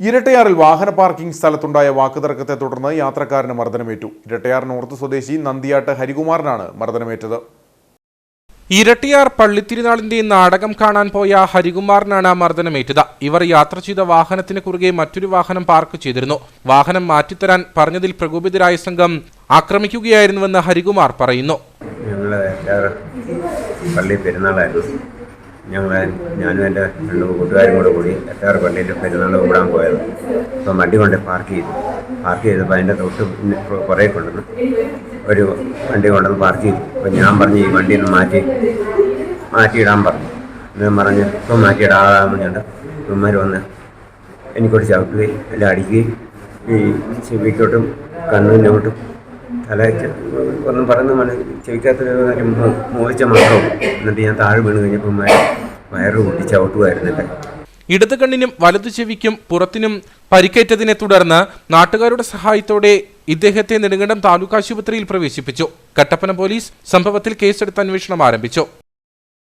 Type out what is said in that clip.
ഇരട്ടയാറിൽ വാഹന പാർക്കിംഗ് സ്ഥലത്തുണ്ടായ വാക്കുതർക്കത്തെ തുടർന്ന് യാത്രക്കാരന് മർദ്ദനമേറ്റു. ഇരട്ടയാർ നോർത്ത് സ്വദേശി നന്ദിയാട്ട് ഹരികുമാറിനാണ് മർദ്ദനമേറ്റത്. ഇരട്ടിയാർ പള്ളിത്തിരുനാളിന്റെ നാടകം കാണാൻ പോയ ഹരികുമാറിനാണ് മർദ്ദനമേറ്റത്. ഇവർ യാത്ര ചെയ്ത വാഹനത്തിന് കുറുകെ മറ്റൊരു വാഹനം പാർക്ക് ചെയ്തിരുന്നു. വാഹനം മാറ്റിത്തരാൻ പറഞ്ഞതിൽ പ്രകോപിതരായ സംഘം ആക്രമിക്കുകയായിരുന്നുവെന്ന് ഹരികുമാർ പറയുന്നു. പള്ളി പെരുന്നാളായിരുന്നു. ഞങ്ങൾ ഞാനും എന്റെ രണ്ട് കൂട്ടുകാരും കൂടെ കൂടി എട്ടാറ് പള്ളിയിൽ പെരുന്നാൾ കൂടാൻ പോയത്. അപ്പം വണ്ടി കൊണ്ട് പാർക്ക് ചെയ്തു. പാർക്ക് ചെയ്തപ്പോൾ അതിന്റെ തൊട്ട് കുറേ കൊണ്ടുവന്ന് ഒരു വണ്ടി കൊണ്ടുവന്ന് പാർക്ക് ചെയ്തു. അപ്പം ഞാൻ പറഞ്ഞു ഈ വണ്ടി ഒന്ന് മാറ്റി മാറ്റിയിടാൻ പറഞ്ഞു. ഞാൻ പറഞ്ഞ് ഇപ്പം മാറ്റിയിടാൻ പറഞ്ഞുകൊണ്ട് ഇവന്മാർ വന്ന് എനിക്കോട്ട് ചവിട്ടുകയും എല്ലാം അടിക്കുകയും ഈ ചെവിക്കോട്ടും കണ്ണിനോട്ടും തല ഒന്നും പറയുന്ന മണി ചോദിക്കാത്ത മോഹിച്ച മാത്രം. എന്നിട്ട് ഞാൻ താഴെ വീണ് കഴിഞ്ഞപ്പോൾ വയറ് കൂട്ടി ചവിട്ടുമായിരുന്നില്ല ഇടത് കണ്ണിനും വലതു ചെവിക്കും പുറത്തിനും പരിക്കേറ്റതിനെ തുടർന്ന് നാട്ടുകാരുടെ സഹായത്തോടെ ഇദ്ദേഹത്തെ നെടുങ്കണ്ടം താലൂക്ക് ആശുപത്രിയിൽ പ്രവേശിപ്പിച്ചു. കട്ടപ്പന പോലീസ് സംഭവത്തിൽ കേസെടുത്ത് അന്വേഷണം ആരംഭിച്ചു.